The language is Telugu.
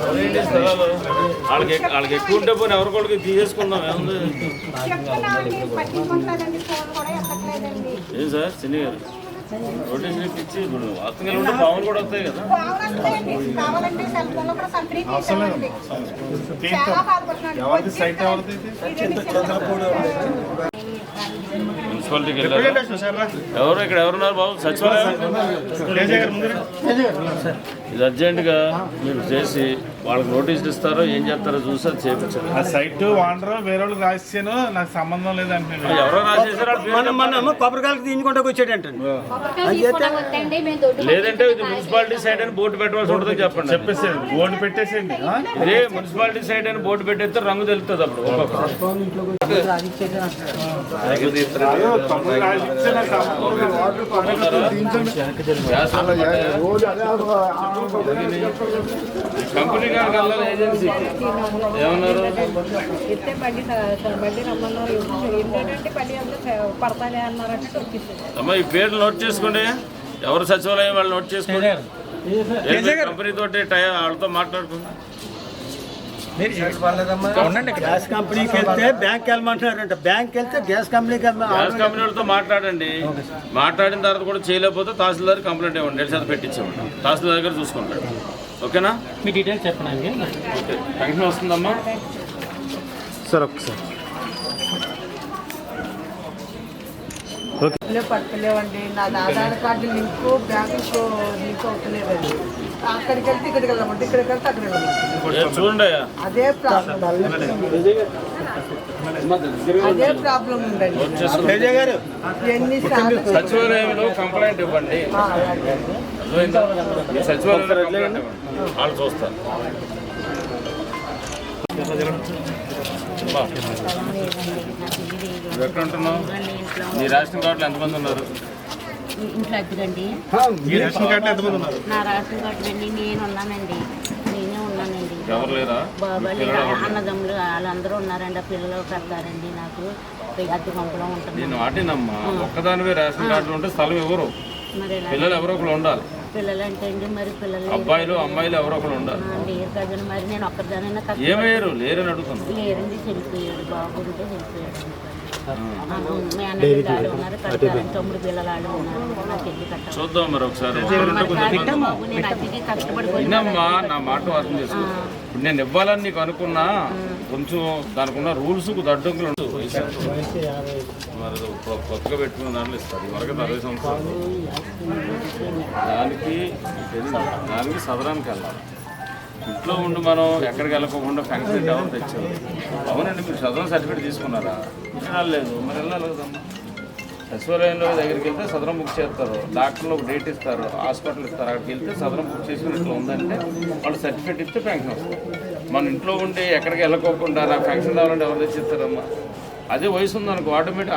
ఎవరేంటి స్థలాలు వాళ్ళకి ఎక్- వాళ్ళకి ఎక్కువ ఉంటే పోనీ ఎవరి కొడుకు తీసేసుకుందాం ఏముంది చెప్తున్నామండి పట్టించుకుంటారండి ఫోన్ కూడా ఎక్కట్లేదండి ఏం సార్ చిన్ని గారు రొటేషన్ ఇచ్చి ఇప్పుడు ఉంటే కూడా వస్తాయి కదా. కావాలంటే సెల్ ఫోన్లో కూడా కంపెనీ తీసామండి చాలా బాధపడుతున్నాడు ఎవరిది సైట్ ఎవరిది? ఇది? మున్సిపాలిటీకి వెళ్ళారు ఎవరు ఇక్కడ ఎవరున్నారు బాబు? సచివాలయం. ఇది అర్జెంటుగా మీరు చేసి వాళ్ళకి నోటీసులు ఇస్తారో ఏం చేస్తారో చూసి అది చేయించాలి. ఆ సైట్ వాండర్ వేరే వాళ్ళకి రాసిచ్చాను నాకు సంబంధం లేదంటే ఎవరో రాసేసారు వాళ్ళ మనం మనం కొబ్బరికాయలకు తీయించుకుంటూ వచ్చాడంటండి లేదంటే ఇది మున్సిపాలిటీ సైడ్ అని బోర్డు పెట్టవలసి ఉంటుందని చెప్పండి. చెప్పేసేయండి బోర్డు పెట్టేసేయండి? ఇదే మున్సిపాలిటీ సైడ్ అని బోర్డు పెట్టేస్తే రంగు తెలుస్తుంది అప్పుడు. ఒక్కొక్కరు కంపెనీ ఏజెన్సీ ఏమన్నారు ఇస్తే బండి బండి రమ్మన్నారు. ఏంటంటే బండి అంతా పడతానే అన్నారంటే తొక్కిస్తుంది అమ్మ ఈ పేర్లు నోట్ చేసుకోండి. ఎవరు సచివాలయం వాళ్ళు నోట్ చేసుకోండి. కంపెనీ తోటి టై వాళ్ళతో మాట్లాడుకుందాం. గ్యాస్ కంపెనీకి వెళ్తే బ్యాంక్ వెళ్ళమంటున్నారంట. బ్యాంక్ వెళ్తే గ్యాస్ కంపెనీకి గ్యాస్ కంపెనీ వాళ్ళతో మాట్లాడండి. మాట్లాడిన తర్వాత కూడా చేయలేకపోతే తహసీల్దార్ కంప్లైంట్ ఇవ్వండి. ఎడ్ శాతం పెట్టించామండి తహసీల్దార్ దగ్గర చూసుకుంటాడు. ఓకేనా? మీ డీటెయిల్స్ చెప్పండి ఓకే. వస్తుందమ్మా. సార్ ఒకసారి పట్టలేవండి నాది Aadhaar card link bank link అవుతలేదండి. అక్కడికి వెళ్తే ఇక్కడికి వెళ్ళమంటే ఇక్కడికి వెళ్తే అక్కడికి. అదే ప్రాబ్లం. అదే ప్రాబ్లం ఉందండి. ఎన్నిసార్లు సచివాలయంలో కంప్లైంట్ ఇవ్వండి. సచివాలయంలో వాళ్ళు చూస్తారు. ఎక్కడ ఉంటున్నావు? నీ రేషన్ కార్డులో ఎంతమంది ఉన్నారు? ఇంట్లో అద్దెకండి మీ రేషన్ కార్డులో ఎంతమంది ఉన్నారు? నా రేషన్ కార్డు అండి నేను ఉన్నానండి. నేనే ఉన్నానండి. ఎవరు లేరా? బాబాయ్ లేదా అన్నదమ్ములు వాళ్ళందరూ ఉన్నారండి. ఆ పిల్లలు పెడతారండి నాకు అద్దె పంపడం ఉంటుంది నేను వాటినమ్మా ఒక్కదానివే రేషన్ కార్డులు ఉంటే స్థలం ఎవరు? పిల్లలు ఎవరో ఒకరు ఉండాలి. పిల్లలు అంటే అండి మరి పిల్లలు అబ్బాయిలు అమ్మాయిలు ఎవరో ఒకరు ఉండాలి. ఆ, లేరు కదండి మరి. నేను ఒక్కదానైనా కష్టం ఏమయ్యారు? లేరని అడుగుతున్నా లేరండి చనిపోయాడు. బాబు ఉంటే చనిపోయాడు. తమ్ముడు చూద్దాం మరి ఒకసారి. వినమ్మా నా మాట అర్థం చేసుకో. ఇప్పుడు నేను ఇవ్వాలని నీకు అనుకున్నా కొంచెం దానికి ఉన్న రూల్స్ అడ్డంకులు ఉండవు? మరి కొత్తగా పెట్టుకున్న దాంట్లో ఇస్తారు. ఈ వరకు అరవై సంవత్సరాలు. దానికి. దానికి సదరానికి వెళ్ళాలి. ఇంట్లో ఉండి మనం ఎక్కడికి వెళ్ళకోకుండా ఫంక్షన్ డెవలప్ తెచ్చాం. అవునండి మీరు సదరం సర్టిఫికేట్ తీసుకున్నారా? వెళ్ళలేదు మరి వెళ్ళాలి కదమ్మా. సచివాలయంలో దగ్గరికి వెళ్తే సదరం బుక్ చేస్తారు. డాక్టర్లు ఒక డేట్ ఇస్తారు హాస్పిటల్ ఇస్తారు. అక్కడికి వెళ్తే సదరం బుక్ చేసుకుని ఇట్లా ఉందంటే వాళ్ళు సర్టిఫికేట్ ఇస్తే వస్తుంది. మన ఇంట్లో ఉండి ఎక్కడికి వెళ్ళకోకుండా నాకు పెన్షన్ కావాలంటే ఎవరు తెచ్చిస్తారమ్మా? అదే వయసు ఉందనుకో ఆటోమేటిక్